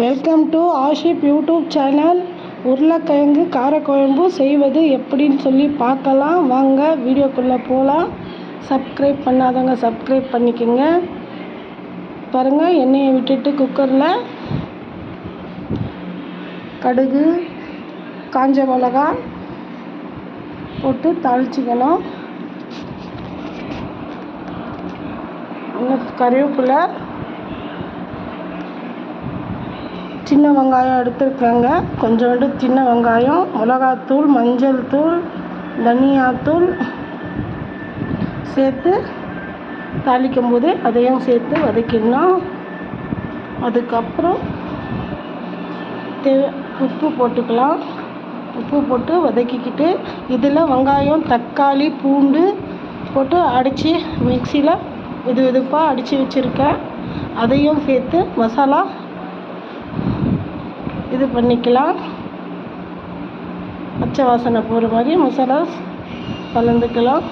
Welcome to Ashif YouTube channel உருளைக்கிழங்கு காரக்குழம்பு செய்வது எப்படின்னு சொல்லி பார்க்கலாம். வாங்க வீடியோக்குள்ளே போகலாம் சப்ஸ்கிரைப் பண்ணாதவங்க சப்ஸ்கிரைப் பண்ணிக்கோங்க. பாருங்கள் எண்ணெயை விட்டுட்டு குக்கரில் கடுகு காஞ்ச மிளகா போட்டு தாளிச்சிக்கணும். இன்னும் சின்ன வெங்காயம் எடுத்துருக்கேங்க. கொஞ்சோண்டு சின்ன வெங்காயம் மிளகாத்தூள் மஞ்சள் தூள் தனியாத்தூள் சேர்த்து தாளிக்கும் போதே அதையும் சேர்த்து வதக்கிடணும். அதுக்கப்புறம் தே உப்பு போட்டுக்கலாம். உப்பு போட்டு வதக்கிக்கிட்டு இதில் வெங்காயம் தக்காளி பூண்டு போட்டு அடித்து மிக்சியில் வெது வெதுப்பாக அடித்து வச்சுருக்கேன். அதையும் சேர்த்து மசாலா இது பண்ணிக்கலாம். பச்சை வாசனை போகிற மாதிரி மசாலா கலந்துக்கலாம்.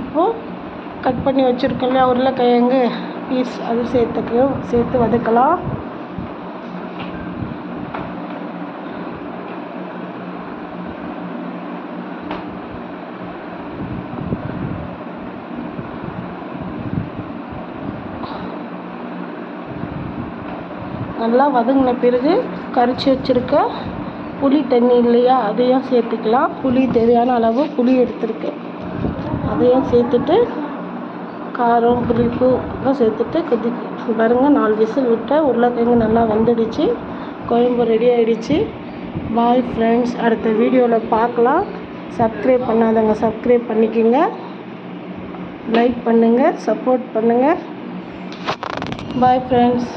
இப்போது கட் பண்ணி வச்சுருக்கோம் இல்லையா உருளைக்கிழங்கு பீஸ் அது சேர்த்துக்கோ சேர்த்து வதக்கலாம். நல்லா வதங்கின பிறகு கரைச்சி வச்சுருக்க புளி தண்ணி இல்லையா அதையும் சேர்த்துக்கலாம். புளி தேவையான அளவு புளி எடுத்துருக்கேன் அதையும் சேர்த்துட்டு காரம் புளிப்பு எல்லாம் சேர்த்துட்டு கொதி பாருங்கள் நாலு விசில் விட்டால் உருளைக்கிழங்கு நல்லா வந்துடுச்சு. குழம்பு ரெடி ஆகிடுச்சு பாய் ஃப்ரெண்ட்ஸ் அடுத்த வீடியோவில் பார்க்கலாம். சப்ஸ்கிரைப் பண்ணாதவங்க சப்ஸ்கிரைப் பண்ணிக்கோங்க. லைக் பண்ணுங்கள் சப்போர்ட் பண்ணுங்கள் பாய் ஃப்ரெண்ட்ஸ்